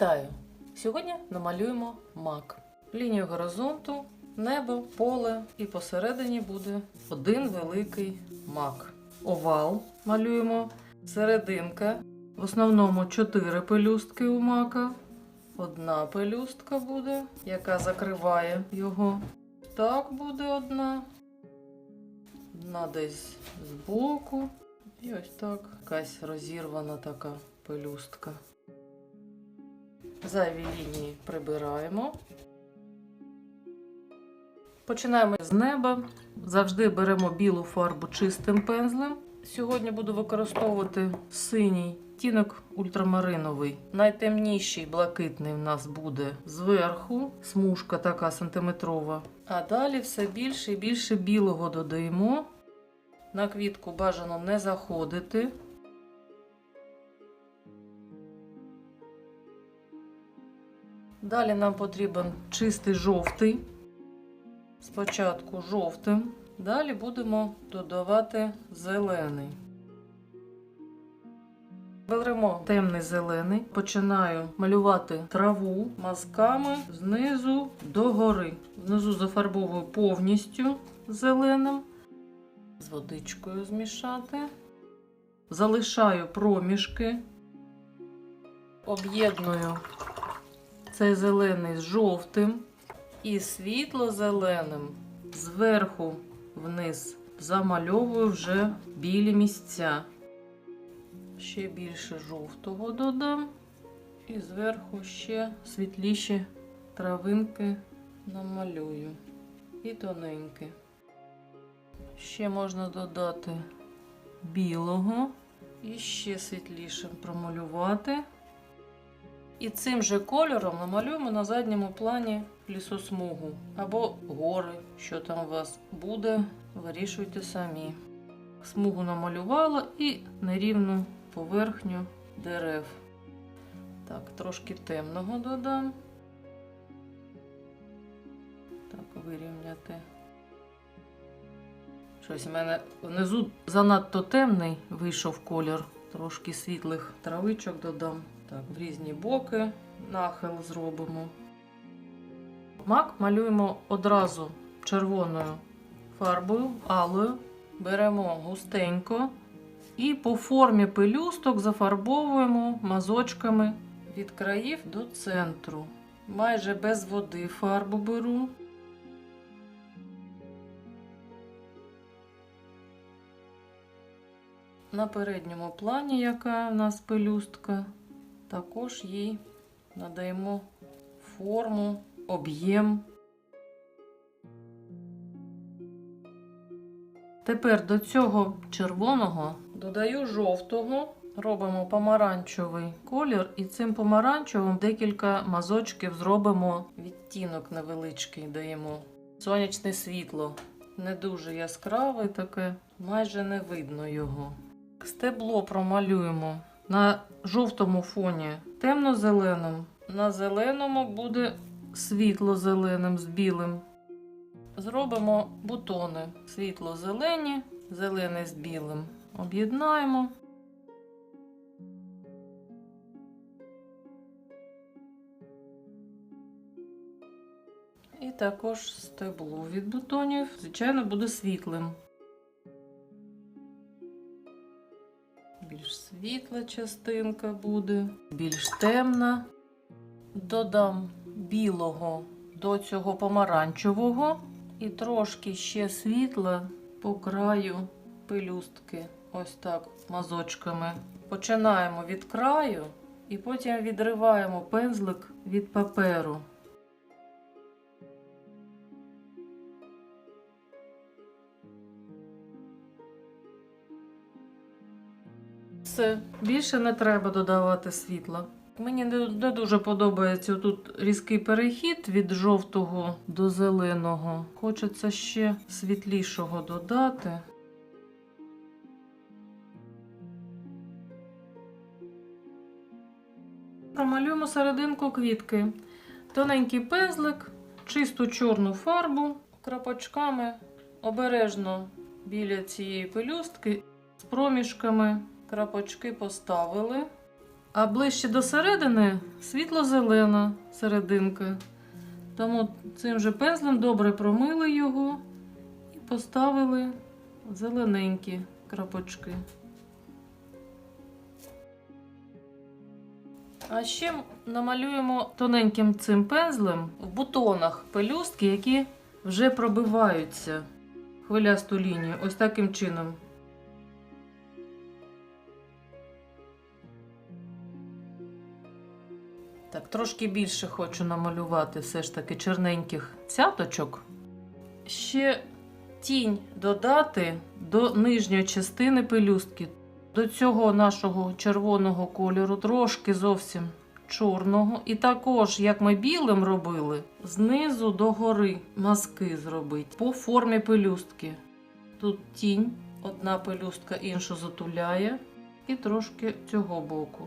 Вітаю! Сьогодні намалюємо мак. Лінію горизонту, небо, поле і посередині буде один великий мак. Овал малюємо, серединка. В основному 4 пелюстки у мака. Одна пелюстка буде, яка закриває його. Так буде одна. Одна десь збоку. І ось так якась розірвана така пелюстка. Зайві лінії прибираємо. Починаємо з неба. Завжди беремо білу фарбу чистим пензлем. Сьогодні буду використовувати синій тінок ультрамариновий. Найтемніший блакитний в нас буде зверху, смужка така сантиметрова. А далі все більше і більше білого додаємо. На квітку бажано не заходити. Далі нам потрібен чистий жовтий. Спочатку жовтим, далі будемо додавати зелений. Беремо темний зелений, починаю малювати траву мазками знизу до гори. Знизу зафарбовую повністю зеленим, з водичкою змішати. Залишаю проміжки, об'єдную цей зелений з жовтим і світло-зеленим зверху вниз замальовую вже білі місця. Ще більше жовтого додам. І зверху ще світліші травинки намалюю. І тоненькі. Ще можна додати білого і ще світлішим промалювати. І цим же кольором намалюємо на задньому плані лісосмугу або гори, що там у вас буде, вирішуйте самі. Смугу намалювала і нерівну поверхню дерев. Так, трошки темного додам. Так, вирівняти. Щось в мене внизу занадто темний вийшов колір. Трошки світлих травичок додам. Так, в різні боки нахил зробимо. Мак малюємо одразу червоною фарбою, алою. Беремо густенько і по формі пелюсток зафарбовуємо мазочками від країв до центру. Майже без води фарбу беру. На передньому плані, яка в нас пелюстка, також їй надаємо форму, об'єм. Тепер до цього червоного додаю жовтого, робимо помаранчевий колір, і цим помаранчевим декілька мазочків зробимо відтінок невеличкий даємо. Сонячне світло не дуже яскраве таке, майже не видно його. Стебло промалюємо на жовтому фоні темно-зеленим. На зеленому буде світло-зеленим з білим. Зробимо бутони світло-зелені, зелений з білим. Об'єднаємо. І також стебло від бутонів, звичайно, буде світлим. Більш світла частинка буде, більш темна. Додам білого до цього помаранчевого і трошки ще світла по краю пелюстки. Ось так мазочками. Починаємо від краю і потім відриваємо пензлик від паперу. Все, більше не треба додавати світла. Мені не, дуже подобається тут різкий перехід від жовтого до зеленого. Хочеться ще світлішого додати. Промалюємо серединку квітки. Тоненький пензлик, чисту чорну фарбу крапочками обережно біля цієї пелюстки з проміжками крапочки поставили. А ближче до середини світло-зелена серединка. Тому цим же пензлем добре промили його і поставили зелененькі крапочки. А ще намалюємо тоненьким цим пензлем в бутонах пелюстки, які вже пробиваються хвилясту лінію. Ось таким чином. Трошки більше хочу намалювати все ж таки чорненьких цяточок. Ще тінь додати до нижньої частини пелюстки. До цього нашого червоного кольору трошки зовсім чорного. І також, як ми білим робили, знизу до гори мазки зробити по формі пелюстки. Тут тінь, одна пелюстка іншу затуляє, і трошки цього боку.